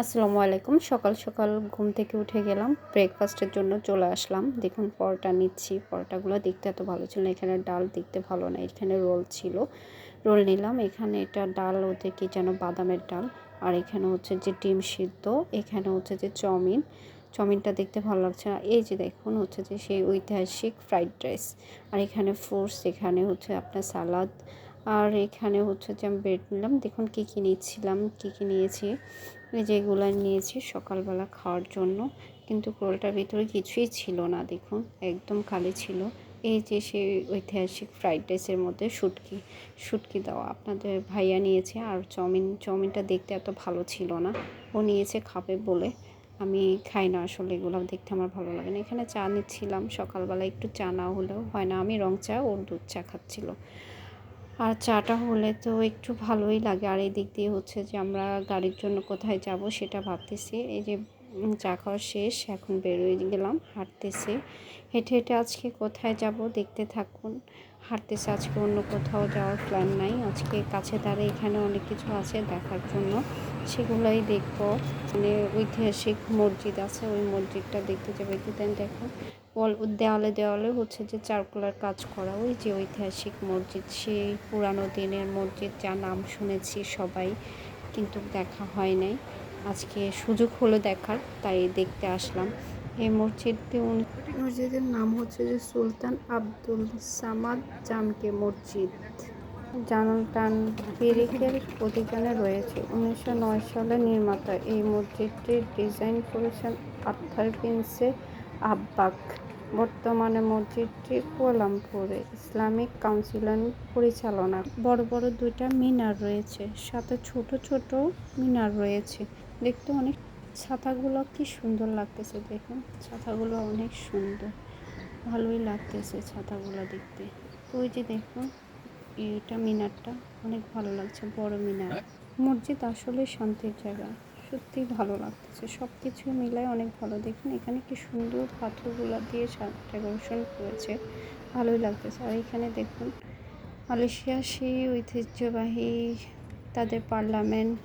আসসালামু আলাইকুম। সকাল সকাল ঘুম থেকে উঠে গেলাম ব্রেকফাস্টের জন্য চলে আসলাম। দেখুন, পরোটা নিচ্ছি। পরোটাগুলো দেখতে এত ভালো ছিল না। এখানে ডাল দেখতে ভালো না। এখানে রোল ছিল। রোল নিলাম। এখানে এটা ডাল ওদের কি যেন বাদামের ডাল। আর এখানে হচ্ছে যে ডিম সিদ্ধ। এখানে হচ্ছে যে চাউমিন। চাউমিনটা দেখতে ভালো লাগছে না। এই যে দেখুন, হচ্ছে যে সেই ঐতিহাসিক ফ্রাইড রাইস আর এখানে ফ্রুটস এখানে হচ্ছে আপনার সালাদ আর এখানে হচ্ছে যে আমি ব্রেড নিলাম। দেখুন, কী কী নিচ্ছিলাম, কী কী নিয়েছি। এই যে এগুলো নিয়েছি সকালবেলা খাওয়ার জন্য, কিন্তু রোলটার ভিতরে কিছুই ছিল না, দেখুন, একদম খালি ছিল। এই যে সেই ঐতিহাসিক ফ্রাইড রাইসের মধ্যে শুটকি শুটকি দেওয়া। আপনাদের ভাইয়া নিয়েছে আর চাউমিন, চাউমিনটা দেখতে এত ভালো ছিল না। ও নিয়েছে, খাবে বলে। আমি খাই না আসলে, এগুলো দেখতে আমার ভালো লাগে না। এখানে চা নিচ্ছিলাম সকালবেলা, একটু চা না হলেও হয় না। আমি রং চা, ওর দুধ চা খাচ্ছিলো। আর চাটা হলে তো একটু ভালোই লাগে। আর এই দিক দিয়ে হচ্ছে যে আমরা গাড়ির জন্য কোথায় যাব সেটা ভাবতেছি। এই যে চা খাওয়া শেষ, এখন বেরোয় গেলাম, হাঁটতেছে। হেঁটে হেঁটে আজকে কোথায় যাব দেখতে থাকুন। হাঁটতেছে, আজকে অন্য কোথাও যাওয়ার প্ল্যান নাই। আজকে কাছে দাঁড়ে এখানে অনেক কিছু আছে দেখার জন্য। সেগুলোই দেখব। মানে ঐতিহাসিক মসজিদ আছে, ওই মসজিদটা দেখতে যাবে একটু দেন দেখো ওয়াল দেওয়ালে দেওয়ালে হচ্ছে যে চারকোলার কাজ করা। ওই যে ঐতিহাসিক মসজিদ, সেই পুরানো দিনের মসজিদ যা নাম শুনেছি সবাই, কিন্তু দেখা হয় নাই। আজকে সুযোগ হলো দেখার, তাই দেখতে আসলাম। এই মসজিদটি মসজিদের নাম হচ্ছে যে সুলতান আব্দুল সামাদ জামকে মসজিদ। জানালটান পেরিকের অধিকারে রয়েছে। উনিশশো নয় সালে নির্মাতা এই মসজিদটির ডিজাইন করেছেন আর্থার প্রিন্সে আব্বাক বর্তমানে মসজিদটি কুয়ালামপুরে ইসলামিক কাউন্সিলের পরিচালনা। বড় বড় দুইটা মিনার রয়েছে, সাথে ছোট ছোট মিনার রয়েছে। দেখতে অনেক, ছাতাগুলো কি সুন্দর লাগতেছে দেখুন। ছাতাগুলো অনেক সুন্দর, ভালোই লাগতেছে ছাতাগুলো দেখতে। ওই যে দেখুন এটা মিনারটা, অনেক ভালো লাগছে, বড় মিনার। মসজিদ আসলে শান্তির জায়গা। সত্যি ভালো লাগতেছে। সব কিছু মিলায় অনেক ভালো। দেখুন, এখানে কি সুন্দর পাথরগুলো দিয়ে ডেকোরেশন করেছে। ভালোই লাগতেছে। আর এখানে দেখুন, মালয়েশিয়া সেই ঐতিহ্যবাহী, তাদের পার্লামেন্ট,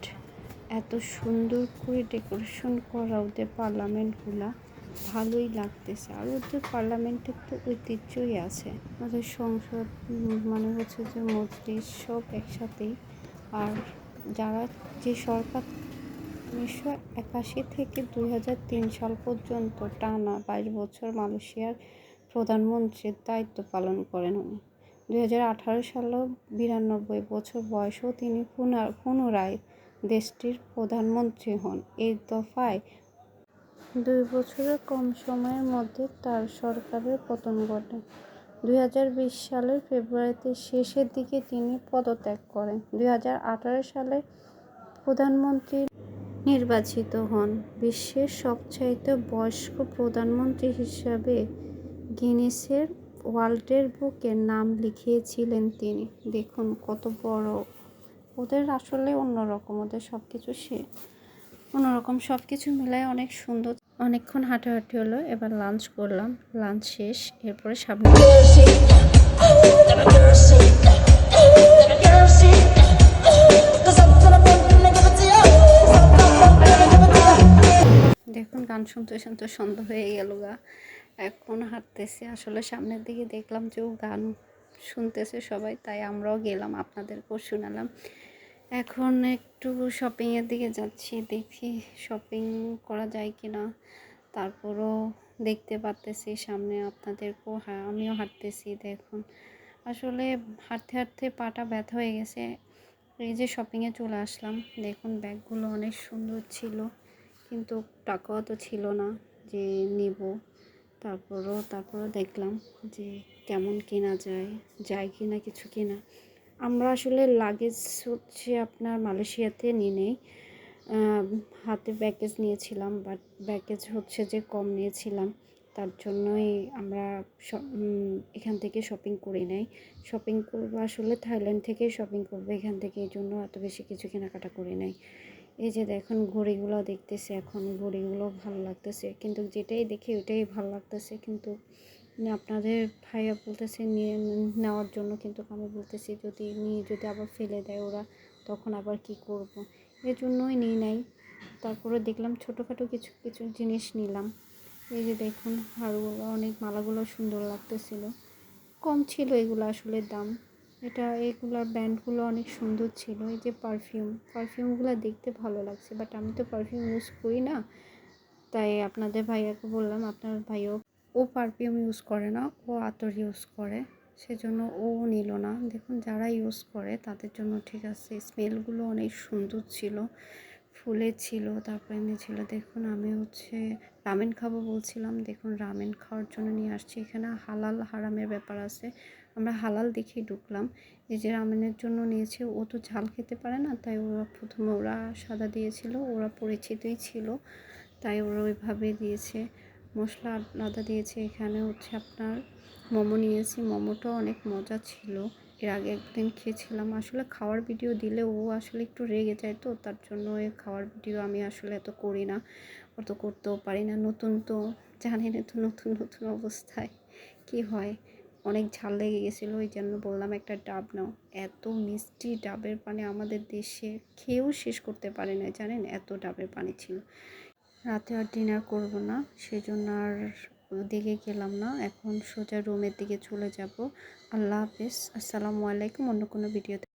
এত সুন্দর করে ডেকোরেশন করা ওদের পার্লামেন্টগুলা। ভালোই লাগতেছে। আর ওদের পার্লামেন্টের তো ঐতিহ্যই আছে। ওদের সংসদ মানে হচ্ছে যে মজলিস সব একসাথেই। আর যারা যে সরকার উনিশশো একাশি থেকে দুই হাজার তিন সাল পর্যন্ত টানা বাইশ বছর মালয়েশিয়ার প্রধানমন্ত্রীর দায়িত্ব পালন করেন উনি। দুই হাজার আঠারো বিরানব্বই বছর বয়সেও তিনি পুনরায় দেশটির প্রধানমন্ত্রী হন। এই দফায় দুই বছরের কম সময়ের মধ্যে তার সরকারের পতন ঘটে। দুই হাজার বিশ সালের ফেব্রুয়ারিতে শেষের দিকে তিনি পদত্যাগ করেন। দুই হাজার আঠারো সালে প্রধানমন্ত্রী নির্বাচিত হন বিশ্বের সবচাইতে বয়স্ক প্রধানমন্ত্রী হিসাবে গিনেসের ওয়ার্ল্ডের বুকে নাম লিখিয়েছিলেন তিনি দেখুন কত বড় ওদের আসলে অন্যরকম ওদের সব কিছু সে অন্যরকম সব কিছু মিলায় অনেক সুন্দর অনেকক্ষণ হাঁটাহাঁটি হলো এবার লাঞ্চ করলাম লাঞ্চ শেষ এরপরে সামনে দেখুন, গান শুনতে শুনতে সন্ধ্যা হয়ে গেল গা। এখন হাঁটতেছে, আসলে সামনের দিকে দেখলাম যে ও গান শুনতেছে সবাই, তাই আমরাও গেলাম, আপনাদেরকেও শোনালাম। এখন একটু শপিংয়ের দিকে যাচ্ছি, দেখি শপিং করা যায় কি না তারপরও দেখতে পারতেছি সামনে আপনাদেরকেও আমিও হাঁটতেছি, দেখুন। আসলে হাঁটতে হাঁটতে পাটা ব্যথা হয়ে গেছে, এই যে শপিংয়ে চলে আসলাম, দেখুন ব্যাগগুলো অনেক সুন্দর ছিল। কিন্তু টাকাও তো ছিল না যে নিব। তারপরও তারপরও দেখলাম যে কেমন কেনা যায় যায় কি না কিছু কেনা। আমরা আসলে লাগেজ হচ্ছে আপনার মালয়েশিয়াতে নিয়ে নেই হাতে ব্যাগেজ নিয়েছিলাম বাট ব্যাগেজ হচ্ছে যে কম নিয়েছিলাম। তার জন্যই আমরা এখান থেকে শপিং করি নাই। শপিং করব আসলে থাইল্যান্ড থেকেই শপিং করব এখান থেকে, এই জন্য এত বেশি কিছু কেনাকাটা করি নাই। এই যে দেখুন ঘড়িগুলো দেখতেছে এখন, ঘড়িগুলো ভালো লাগতেছে। কিন্তু যেটাই দেখি ওইটাই ভালো লাগতেছে। কিন্তু আপনাদের ভাইয়া বলতেছে নিয়ে নেওয়ার জন্য, কিন্তু আমি বলতেছি যদি নিয়ে যদি আবার ফেলে দেয় ওরা, তখন আবার কি করব? এর জন্যই নিই নাই। তারপরে দেখলাম ছোটোখাটো কিছু কিছু জিনিস নিলাম। এই যে দেখুন হারগুলো, অনেক মালাগুলো সুন্দর লাগতেছিল। কম ছিল এগুলো আসলে দাম। এটা এগুলোর ব্র্যান্ডগুলো অনেক সুন্দর ছিল, এই যে পারফিউম। পারফিউমগুলো দেখতে ভালো লাগছে বাট আমি তো পারফিউম ইউজ করি না। তাই আপনাদের ভাইয়াকে বললাম, আপনার ভাইও, ও পারফিউম ইউজ করে না, ও আতর ইউজ করে, সেজন্য ও নিল না। দেখুন, যারা ইউজ করে, তাদের জন্য ঠিক আছে। স্মেলগুলো অনেক সুন্দর ছিল ফুলের ছিল, তারপর এমনি ছিল। দেখুন, আমি হচ্ছে রামেন খাব বলছিলাম, দেখুন রামেন খাওয়ার জন্য নিয়ে আসছি। এখানে হালাল হারামের ব্যাপার আছে। আমরা হালাল দেখেই ঢুকলাম। এই যে রামেনের জন্য নিয়েছে, ও তো ঝাল খেতে পারে না, তাই ওরা প্রথমে ওরা সাদা দিয়েছিল, ওরা পরিচিতই ছিল, তাই ওরা ওইভাবে দিয়েছে। মশলা আলাদা দিয়েছে, এখানে হচ্ছে আপনার মোমো নিয়েছি। মোমোটাও অনেক মজা ছিল। এর আগে একদিন খেয়েছিলাম, আসলে খাওয়ার ভিডিও দিলে ও আসলে একটু রেগে যায় তো, তার জন্য এই খাওয়ার ভিডিও আমি আসলে এত করি না। অত করতেও পারি না, নতুন তো জানি না তো নতুন নতুন অবস্থায়। কি হয়? অনেক ঝাল লেগে গেছিল, ওই জন্য বললাম একটা ডাব নাও। এত মিষ্টি ডাবের পানি আমাদের দেশে খেয়েও শেষ করতে পারে না জানেন? এত ডাবের পানি ছিল। রাতে আর ডিনার করব না, সেজন্য আর দিকে গেলাম না। এখন সোজা রুমের দিকে চলে যাব। আল্লাহ হাফিজ। আসসালামু আলাইকুম, অন্য কোনো ভিডিওতে